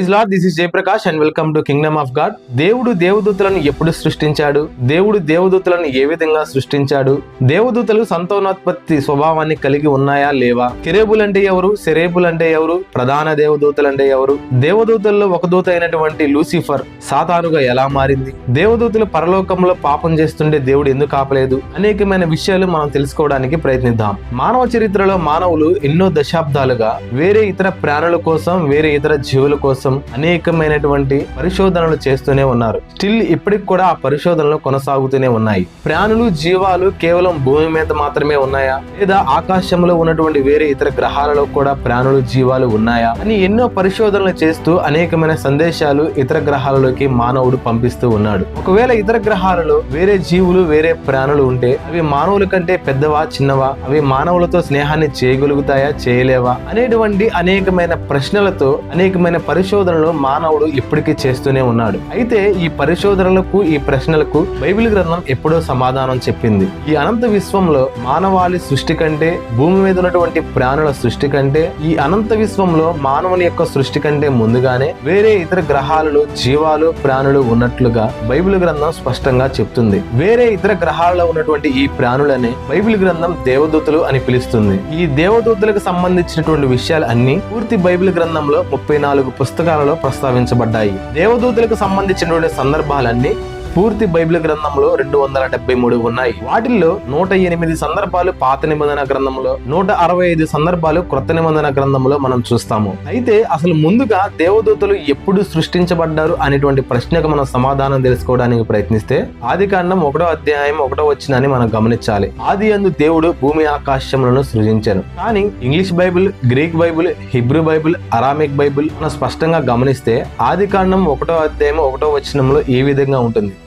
Is Lord this is Jayaprakash and welcome to kingdom of God దేవుడు దేవదూతలను ఎప్పుడు సృష్టించాడు? దేవుడు దేవదూతలను ఏ విధంగా సృష్టించాడు? దేవదూతలు సంతానోత్పత్తి స్వభావాన్ని కలిగి ఉన్నాయా లేవా? కిరేబుల్ అంటే ఎవరు? సెరేబుల్ అంటే ఎవరు? ప్రధాన దేవదూతలు అంటే ఎవరు? దేవదూతల్లో ఒక దూత అయినటువంటి లూసిఫర్ సాతానుగా ఎలా మారింది? దేవదూతలు పరలోకంలో పాపం చేస్తుంటే దేవుడు ఎందుకు ఆపలేదు? అనేకమైన విషయాలు మనం తెలుసుకోవడానికి ప్రయత్నిద్దాం. మానవ చరిత్రలో మానవులు ఎన్నో దశాబ్దాలుగా వేరే ఇతర ప్రాణుల కోసం వేరే ఇతర జీవుల కోసం అనేకమైనటువంటి పరిశోధనలు చేస్తూనే ఉన్నారు. స్టిల్ ఇప్పటికి కూడా ఆ పరిశోధనలు కొనసాగుతూనే ఉన్నాయి. ప్రాణులు జీవాలు కేవలం భూమి మీద మాత్రమే ఉన్నాయా? లేదా ఆకాశంలో ఉన్నటువంటి వేరే ఇతర గ్రహాలలో కూడా ప్రాణులు జీవాలు ఉన్నాయా? అని ఎన్నో పరిశోధనలు చేస్తూ అనేకమైన సందేశాలు ఇతర గ్రహాలలోకి మానవుడు పంపిస్తూ ఉన్నాడు. ఒకవేళ ఇతర గ్రహాలలో వేరే జీవులు వేరే ప్రాణులు ఉంటే అవి మానవుల కంటే పెద్దవా చిన్నవా? అవి మానవులతో స్నేహాన్ని చేయగలుగుతాయా చేయలేవా? అనేటువంటి అనేకమైన ప్రశ్నలతో అనేకమైన పరిశోధనలు మానవుడు ఇప్పటికీ చేస్తూనే ఉన్నాడు. అయితే ఈ పరిశోధనలకు ఈ ప్రశ్నలకు బైబిల్ గ్రంథం ఎప్పుడో సమాధానం చెప్పింది. ఈ అనంత విశ్వంలో మానవాళి సృష్టి కంటే భూమి మీద ఉన్నటువంటి ప్రాణుల సృష్టి కంటే ఈ అనంత విశ్వంలో మానవుని యొక్క సృష్టి కంటే ముందుగానే వేరే ఇతర గ్రహాలలో జీవాలు ప్రాణులు ఉన్నట్లుగా బైబిల్ గ్రంథం స్పష్టంగా చెప్తుంది. వేరే ఇతర గ్రహాలలో ఉన్నటువంటి ఈ ప్రాణులని బైబిల్ గ్రంథం దేవదూతలు అని పిలుస్తుంది. ఈ దేవదూతలకు సంబంధించినటువంటి విషయాలు అన్ని పూర్తి బైబిల్ గ్రంథంలో ముప్పై నాలుగు పుస్తకాలలో ప్రస్తావించబడ్డాయి. దేవదూతలకు సంబంధించినటువంటి సందర్భాలన్నీ పూర్తి బైబిల్ గ్రంథంలో రెండు వందల డెబ్బై మూడు ఉన్నాయి. వాటిల్లో నూట ఎనిమిది సందర్భాలు పాత నిబంధన గ్రంథంలో నూట అరవై ఐదు సందర్భాలు క్రొత్త నిబంధన గ్రంథంలో మనం చూస్తాము. అయితే అసలు ముందుగా దేవదూతలు ఎప్పుడు సృష్టించబడ్డారు అనేటువంటి ప్రశ్నకు మనం సమాధానం తెలుసుకోవడానికి ప్రయత్నిస్తే ఆది కాండం ఒకటో అధ్యాయం ఒకటో వచ్చినని మనం గమనించాలి. ఆది అందు దేవుడు భూమి ఆకాశములను సృజించాను. కానీ English Bible Greek Bible Hebrew Bible Aramaic Bible మనం స్పష్టంగా గమనిస్తే ఆది కాండం ఒకటో అధ్యాయం ఒకటో వచనంలో ఈ విధంగా ఉంటుంది.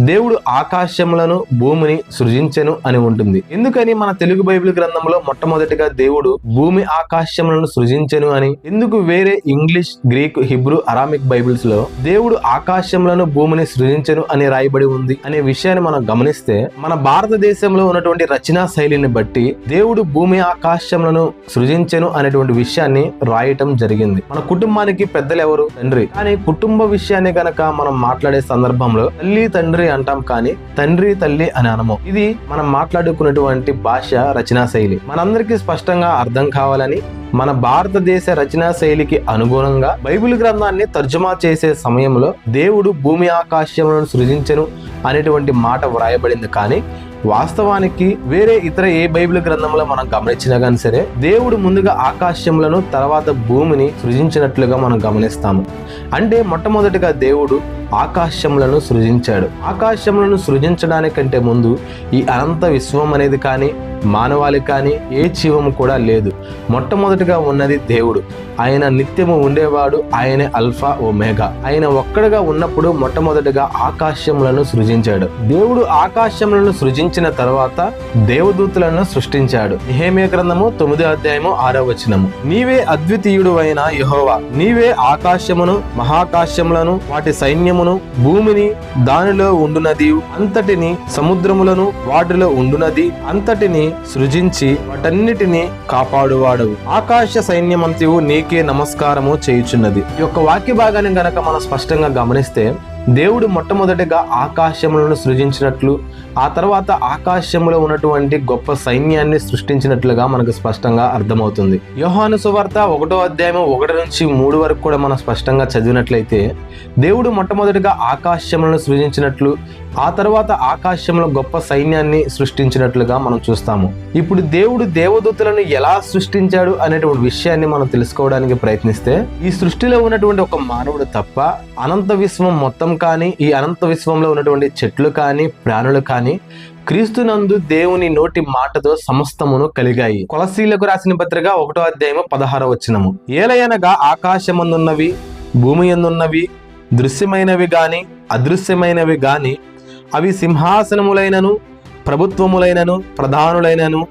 దేవుడు ఆకాశములను భూమిని సృజించెను అని ఉంటుంది. ఎందుకని మన తెలుగు బైబిల్ గ్రంథంలో మొట్టమొదటిగా దేవుడు భూమి ఆకాశములను సృజించెను అని? ఎందుకు వేరే ఇంగ్లీష్ గ్రీక్ హిబ్రూ అరామిక్ బైబిల్స్లో దేవుడు ఆకాశములను భూమిని సృజించెను అని రాయబడి ఉంది అనే విషయాన్ని మనం గమనిస్తే మన భారతదేశంలో ఉన్నటువంటి రచనా శైలిని బట్టి దేవుడు భూమి ఆకాశములను సృజించెను అనేటువంటి విషయాన్ని రాయటం జరిగింది. మన కుటుంబానికి పెద్దలు ఎవరు తండ్రి. కానీ కుటుంబ విషయాన్ని గనక మనం మాట్లాడే సందర్భంలో తల్లి తండ్రి అంటాం కానీ తండ్రి తల్లి అని అనము. ఇది మనం మాట్లాడుకున్నటువంటి భాష రచనా శైలి. మనందరికీ స్పష్టంగా అర్థం కావాలని మన భారతదేశ రచనా శైలికి అనుగుణంగా బైబిల్ గ్రంథాన్ని తర్జుమా చేసే సమయంలో దేవుడు భూమి ఆకాశములను సృజించను అనేటువంటి మాట వ్రాయబడింది. కానీ వాస్తవానికి వేరే ఇతర ఏ బైబిల్ గ్రంథంలో మనం గమనించినా కానీ సరే దేవుడు ముందుగా ఆకాశములను తర్వాత భూమిని సృజించినట్లుగా మనం గమనిస్తాము. అంటే మొట్టమొదటిగా దేవుడు ఆకాశములను సృజించాడు. ఆకాశములను సృజించడానికంటే ముందు ఈ అనంత విశ్వం అనేది కానీ మానవాళి కానీ ఏ జీవము కూడా లేదు. మొట్టమొదటిగా ఉన్నది దేవుడు. ఆయన నిత్యము ఉండేవాడు ఆయనే అల్ఫా ఓ మేఘ ఆయన ఒక్కడుగా ఉన్నప్పుడు మొట్టమొదటిగా ఆకాశములను సృజించాడు. దేవుడు ఆకాశములను సృజించిన తర్వాత దేవదూతులను సృష్టించాడు. నిహేమియ గ్రంథము తొమ్మిదో అధ్యాయము ఆరో వచనము. నీవే అద్వితీయుడు అయిన యహోవా. నీవే ఆకాశమును మహాకాశములను వాటి సైన్యమును భూమిని దానిలో ఉండునది అంతటిని సముద్రములను వాటిలో ఉండునది అంతటిని సృజించి వాటన్నిటిని కాపాడు వాడవు ఆకాశ సైన్యమంతయు నీకే నమస్కారము చేయుచున్నది. ఈ యొక్క వాక్య భాగాన్ని గనక మనం స్పష్టంగా గమనిస్తే దేవుడు మొట్టమొదటిగా ఆకాశములను సృజించినట్లు ఆ తర్వాత ఆకాశంలో ఉన్నటువంటి గొప్ప సైన్యాన్ని సృష్టించినట్లుగా మనకు స్పష్టంగా అర్థమవుతుంది. యోహాను సువార్త ఒకటో అధ్యాయం ఒకటి నుంచి మూడు వరకు కూడా మనం స్పష్టంగా చదివినట్లయితే దేవుడు మొట్టమొదటిగా ఆకాశములను సృజించినట్లు ఆ తర్వాత ఆకాశంలో గొప్ప సైన్యాన్ని సృష్టించినట్లుగా మనం చూస్తాము. ఇప్పుడు దేవుడు దేవదూతలను ఎలా సృష్టించాడు అనేటువంటి విషయాన్ని మనం తెలుసుకోవడానికి ప్రయత్నిస్తే ఈ సృష్టిలో ఉన్నటువంటి ఒక మానవుడు తప్ప అనంత విశ్వం మొత్తం కానీ ఈ అనంత విశ్వంలో ఉన్నటువంటి చెట్లు కానీ ప్రాణులు కానీ క్రీస్తునందు దేవుని నోటి మాటతో సమస్తమును కలిగాయి. కొలసీలకు రాసిన పత్రిక ఒకటో అధ్యాయము పదహారో వచ్చినము ఏలయనగా ఆకాశమందున్నవి భూమి ఎందున్నవి దృశ్యమైనవి గాని అదృశ్యమైనవి గాని అవి సింహాసనములైనను ప్రభుత్వములైనను ప్రధానులైనను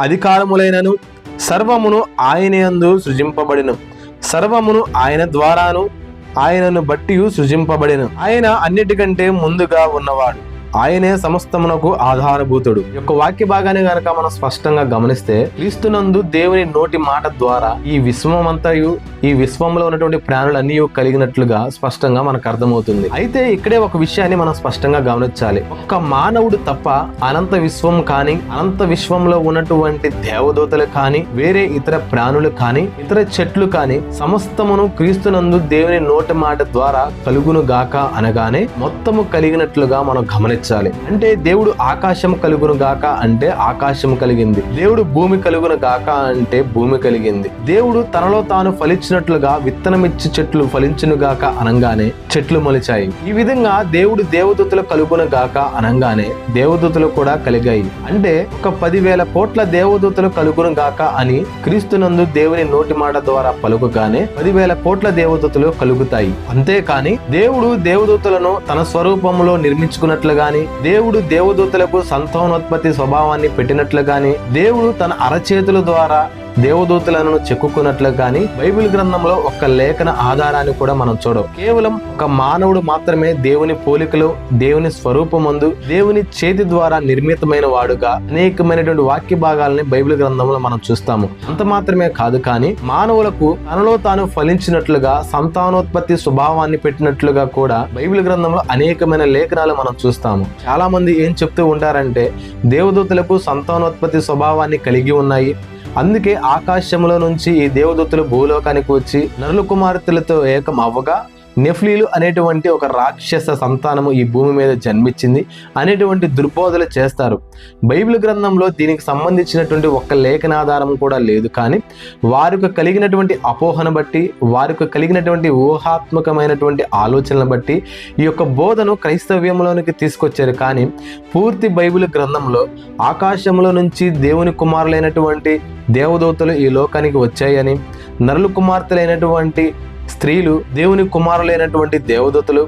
అధికారములైనను సర్వమును ఆయన యందు సృజింపబడిను. సర్వమును ఆయన ద్వారాను ఆయనను బట్టి సృజింపబడిను. ఆయన అన్నిటికంటే ముందుగా ఉన్నవాడు. ఆయనే సమస్తమునకు ఆధారభూతుడు. యొక్క వాక్య భాగాన్ని గనక మనం స్పష్టంగా గమనిస్తే క్రీస్తునందు దేవుని నోటి మాట ద్వారా ఈ విశ్వమంతయు ఈ విశ్వంలో ఉన్నటువంటి ప్రాణులన్నీ కలిగినట్లుగా స్పష్టంగా మనకు అర్థమవుతుంది. అయితే ఇక్కడే ఒక విషయాన్ని మనం స్పష్టంగా గమనించాలి. ఒక్క మానవుడు తప్ప అనంత విశ్వం కానీ అనంత విశ్వంలో ఉన్నటువంటి దేవదూతలు కానీ వేరే ఇతర ప్రాణులు కానీ ఇతర చెట్లు కానీ సమస్తమును క్రీస్తునందు దేవుని నోటి మాట ద్వారా కలుగును గాక అనగానే మొత్తము కలిగినట్లుగా మనం గమనించాలి. అంటే దేవుడు ఆకాశం కలుగును గాక అంటే ఆకాశం కలిగింది. దేవుడు భూమి కలుగును గాక అంటే భూమి కలిగింది. దేవుడు తనలో తాను ఫలించినట్లుగా విత్తనమిచ్చి చెట్లు ఫలించును గాక అనగానే చెట్లు మొలిచాయి. ఈ విధంగా దేవుడు దేవదూతలు కలుగును గాక అనగానే దేవదూతలు కూడా కలిగాయి. అంటే ఒక పదివేల కోట్ల దేవదూతలు కలుగును గాక అని క్రీస్తునందు దేవుని నోటి మాట ద్వారా పలుకుగానే పదివేల కోట్ల దేవదూతలు కలుగుతాయి. అంతేకాని దేవుడు దేవదూతలను తన స్వరూపంలో నిర్మించుకున్నట్లుగానే గాని దేవుడు దేవదూతలకు సంతానోత్పత్తి స్వభావాన్ని పెట్టినట్లు గాని దేవుడు తన అరచేతుల ద్వారా దేవదూతలను చెక్కుకున్నట్లు గాని బైబిల్ గ్రంథంలో ఒక లేఖన ఆధారాన్ని కూడా మనం చూడవు కేవలం ఒక మానవుడు మాత్రమే దేవుని పోలికలో దేవుని స్వరూపమందు దేవుని చేతి ద్వారా నిర్మితమైన వాడుగా అనేకమైనటువంటి వాక్య భాగాలని బైబిల్ గ్రంథంలో మనం చూస్తాము. అంత మాత్రమే కాదు కానీ మానవులకు తనలో తాను ఫలించినట్లుగా సంతానోత్పత్తి స్వభావాన్ని పెట్టినట్లుగా కూడా బైబిల్ గ్రంథంలో అనేకమైన లేఖనాలు మనం చూస్తాము. చాలా మంది ఏం చెప్తూ ఉంటారంటే దేవదూతలకు సంతానోత్పత్తి స్వభావాన్ని కలిగి ఉన్నాయి అందుకే ఆకాశంలో నుంచి ఈ దేవదూతలు భూలోకానికి వచ్చి నరుల కుమార్తెలతో ఏకం అవ్వగా నెఫ్లీలు అనేటువంటి ఒక రాక్షస సంతానము ఈ భూమి మీద జన్మించింది. అనేటువంటి దుర్బోధలు చేస్తారు. బైబిల్ గ్రంథంలో దీనికి సంబంధించినటువంటి ఒక్క లేఖనాధారం కూడా లేదు. కానీ వారికి కలిగినటువంటి అపోహను బట్టి వారికి కలిగినటువంటి ఊహాత్మకమైనటువంటి ఆలోచనలు బట్టి ఈ యొక్క బోధను క్రైస్తవ్యంలోనికి తీసుకొచ్చారు. కానీ పూర్తి బైబిల్ గ్రంథంలో ఆకాశంలో నుంచి దేవుని కుమారులైనటువంటి దేవదూతలు ఈ లోకానికి వచ్చాయని నరుల కుమార్తెలైనటువంటి స్త్రీలు దేవుని కుమారులైనటువంటి దేవదత్తులు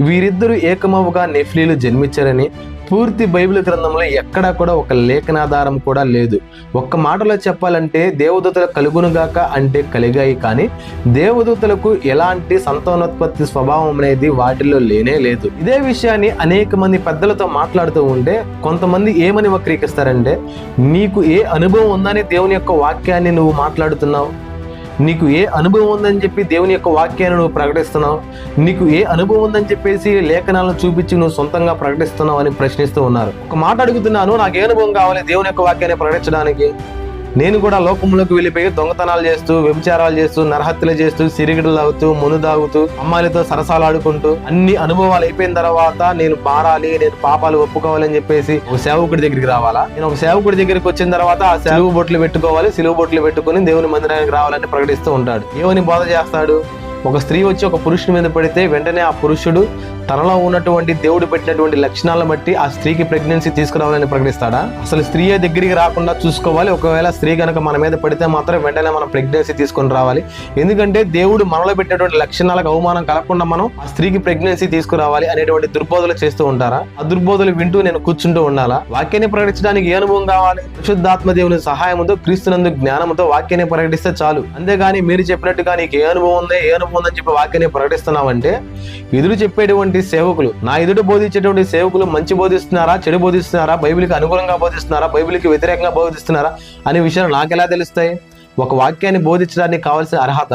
వీరిద్దరూ ఏకమవుగా నెఫ్లీలు జన్మించారని పూర్తి బైబిల్ గ్రంథంలో ఎక్కడా కూడా ఒక లేఖనాధారం కూడా లేదు. ఒక్క మాటలో చెప్పాలంటే దేవదూతలు కలుగునుగాక అంటే కలిగాయి కానీ దేవదూతలకు ఎలాంటి సంతానోత్పత్తి స్వభావం అనేది వాటిల్లో లేనే లేదు. ఇదే విషయాన్ని అనేక మంది పెద్దలతో మాట్లాడుతూ ఉంటే కొంతమంది ఏమని వక్రీకరిస్తారంటే నీకు ఏ అనుభవం ఉందని దేవుని యొక్క వాక్యాన్ని నువ్వు మాట్లాడుతున్నావు? నీకు ఏ అనుభవం ఉందని చెప్పి దేవుని యొక్క వాక్యాన్ని నువ్వు ప్రకటిస్తున్నావు? నీకు ఏ అనుభవం ఉందని చెప్పేసి లేఖనాలను చూపించి నువ్వు సొంతంగా ప్రకటిస్తున్నావు అని ప్రశ్నిస్తూ ఉన్నారు. ఒక మాట అడుగుతున్నాను నాకు ఏ అనుభవం కావాలి దేవుని యొక్క వాక్యాన్ని ప్రకటించడానికి? నేను కూడా లోకంలోకి వెళ్ళిపోయి దొంగతనాలు చేస్తూ వ్యభిచారాలు చేస్తూ నరహత్యలు చేస్తూ సిరిగిడలు అవుతూ మును తాగుతూ అమ్మాయిలతో సరసాలాడుకుంటూ అన్ని అనుభవాలు అయిపోయిన తర్వాత నేను మారాలి నేను పాపాలు ఒప్పుకోవాలని చెప్పేసి ఒక సేవకుడి దగ్గరికి రావాలా? నేను ఒక సేవకుడి దగ్గరికి వచ్చిన తర్వాత ఆ సెలవు బొట్లు పెట్టుకోవాలి సెలవు బొట్లు పెట్టుకుని దేవుని మందిరానికి రావాలని ప్రకటిస్తూ ఉంటాడు. ఏమని బోధ చేస్తాడు? ఒక స్త్రీ వచ్చి ఒక పురుషుని మీద పడితే వెంటనే ఆ పురుషుడు తనలో ఉన్నటువంటి దేవుడు పెట్టినటువంటి లక్షణాలను బట్టి ఆ స్త్రీకి ప్రెగ్నెన్సీ తీసుకురావాలని ప్రకటిస్తాడా? అసలు స్త్రీ దగ్గరికి రాకుండా చూసుకోవాలి. ఒకవేళ స్త్రీ కనుక మన మీద పడితే మాత్రం వెంటనే మనం ప్రెగ్నెన్సీ తీసుకొని రావాలి. ఎందుకంటే దేవుడు మనలో పెట్టినటువంటి లక్షణాలకు అవమానం కలగకుండా మనం ఆ స్త్రీకి ప్రెగ్నెన్సీ తీసుకురావాలి అనేటువంటి దుర్బోధలు చేస్తూ ఉంటారా? ఆ దుర్బోధలు వింటూ నేను కూర్చుంటూ ఉండాలా? వాక్యాన్ని ప్రకటించడానికి ఏ అనుభవం కావాలి? పరిశుద్ధాత్మ దేవుని సహాయంతో క్రీస్తునందు జ్ఞానంతో వాక్యాన్ని ప్రకటిస్తే చాలు. అంతేగాని మీరు చెప్పినట్టుగా నీకు ఏ అనుభవం ఉందో ఏ అనుభవం ఉందని చెప్పి వాక్యాన్ని ప్రకటిస్తున్నామంటే ఎదురు చెప్పేటువంటి సేవకులు నా ఎదుట బోధించేటువంటి సేవకులు మంచి బోధిస్తున్నారా చెడు బోధిస్తున్నారా బైబిల్కి అనుకూలంగా బోధిస్తున్నారా బైబిల్కి వ్యతిరేకంగా బోధిస్తున్నారా అనే విషయాలు ఎలా తెలుస్తాయి? ఒక వాక్యాన్ని బోధించడానికి కావాల్సిన అర్హత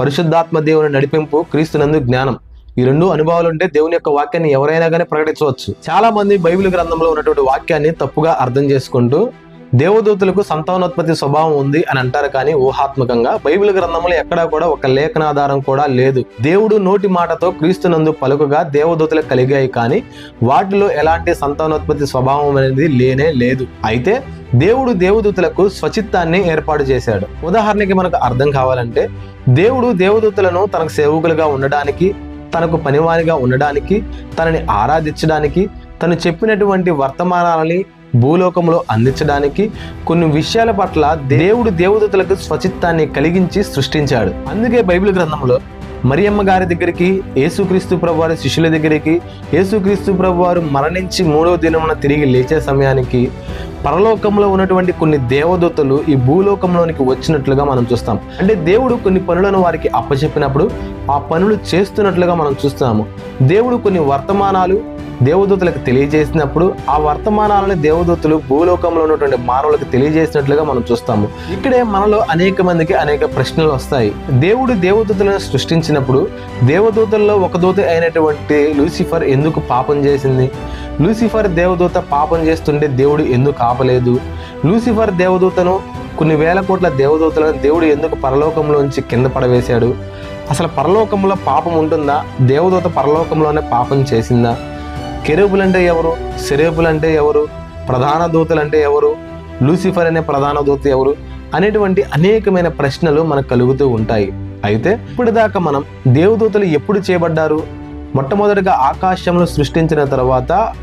పరిశుద్ధాత్మ దేవుని నడిపింపు క్రీస్తునందు జ్ఞానం. ఈ రెండు అనుభవాలు ఉంటే దేవుని యొక్క వాక్యాన్ని ఎవరైనా కానీ ప్రకటించవచ్చు. చాలా మంది బైబిల్ గ్రంథంలో ఉన్నటువంటి వాక్యాన్ని తప్పుగా అర్థం చేసుకుంటూ దేవదూతలకు సంతానోత్పత్తి స్వభావం ఉంది అని అంటారు కానీ ఊహాత్మకంగా బైబిల్ గ్రంథంలో ఎక్కడా కూడా ఒక లేఖనాధారం కూడా లేదు. దేవుడు నోటి మాటతో క్రీస్తునందు పలుకుగా దేవదూతలు కలిగాయి కానీ వాటిలో ఎలాంటి సంతానోత్పత్తి స్వభావం అనేది లేనే లేదు. అయితే దేవుడు దేవదూతలకు స్వచిత్తాన్ని ఏర్పాటు చేశాడు. ఉదాహరణకి మనకు అర్థం కావాలంటే దేవుడు దేవదూతలను తనకు సేవకులుగా ఉండడానికి తనకు పనివారిగా ఉండడానికి తనని ఆరాధించడానికి తను చెప్పినటువంటి వర్తమానాలని భూలోకంలో అందించడానికి కొన్ని విషయాల పట్ల దేవుడు దేవదూతలకు స్వచిత్తాన్ని కలిగించి సృష్టించాడు. అందుకే బైబిల్ గ్రంథంలో మరియమ్మ గారి దగ్గరికి యేసుక్రీస్తు ప్రభు వారి శిష్యుల దగ్గరికి యేసుక్రీస్తు ప్రభు వారు మరణించి మూడవ దినమున తిరిగి లేచే సమయానికి పరలోకంలో ఉన్నటువంటి కొన్ని దేవదూతలు ఈ భూలోకంలోనికి వచ్చినట్లుగా మనం చూస్తాం. అంటే దేవుడు కొన్ని పనులను వారికి అప్పచెప్పినప్పుడు ఆ పనులు చేస్తున్నట్లుగా మనం చూస్తున్నాము. దేవుడు కొన్ని వర్తమానాలు దేవదూతలకు తెలియజేసినప్పుడు ఆ వర్తమానాలను దేవదూతలు భూలోకంలో ఉన్నటువంటి మానవులకు తెలియజేసినట్లుగా మనం చూస్తాము. ఇక్కడే మనలో అనేక మందికి అనేక ప్రశ్నలు వస్తాయి. దేవుడు దేవదూతలను సృష్టించినప్పుడు దేవదూతల్లో ఒక దూత అయినటువంటి లూసిఫర్ ఎందుకు పాపం చేసింది? లూసిఫర్ దేవదూత పాపం చేస్తుంటే దేవుడు ఎందుకు ఆపలేదు? లూసిఫర్ దేవదూతను కొన్ని వేల కోట్ల దేవదూతలను దేవుడు ఎందుకు పరలోకంలోంచి కింద పడవేశాడు? అసలు పరలోకంలో పాపం ఉంటుందా? దేవదూత పరలోకంలోనే పాపం చేసిందా? కెరూబులు అంటే ఎవరు? సెరేబులు అంటే ఎవరు? ప్రధాన దూతలు అంటే ఎవరు? లూసిఫర్ అనే ప్రధాన దూత ఎవరు? అనేటువంటి అనేకమైన ప్రశ్నలు మనకు కలుగుతూ ఉంటాయి. అయితే ఇప్పటిదాకా మనం దేవదూతలు ఎప్పుడు చేయబడ్డారు? మొట్టమొదటిగా ఆకాశంలో సృష్టించిన తర్వాత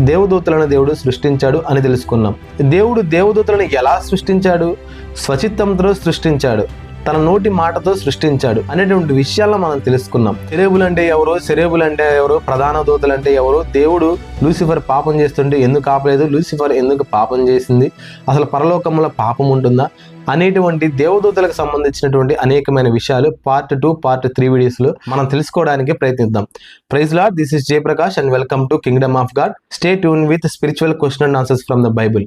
దేవదూతలను దేవుడు సృష్టించాడు అని తెలుసుకున్నాం. దేవుడు దేవదూతలను ఎలా సృష్టించాడు? స్వచిత్తంతో సృష్టించాడు. తన నోటి మాటతో సృష్టించాడు అనేటువంటి విషయాల్లో మనం తెలుసుకున్నాం. సెరేబులు అంటే ఎవరు? సెరేబులు అంటే ఎవరు? ప్రధాన దూతలు అంటే ఎవరు? దేవుడు లూసిఫర్ పాపం చేస్తుంటే ఎందుకు ఆపలేదు? లూసిఫర్ ఎందుకు పాపం చేసింది? అసలు పరలోకంలో పాపం ఉంటుందా? అనేటువంటి దేవదూతలకు సంబంధించినటువంటి అనేకమైన విషయాలు పార్ట్ టూ పార్ట్ త్రీ వీడియోస్లో మనం తెలుసుకోవడానికి ప్రయత్నిద్దాం. Praise Lord this is Jayaprakash and welcome to kingdom of God stay tune with spiritual question and answers from the Bible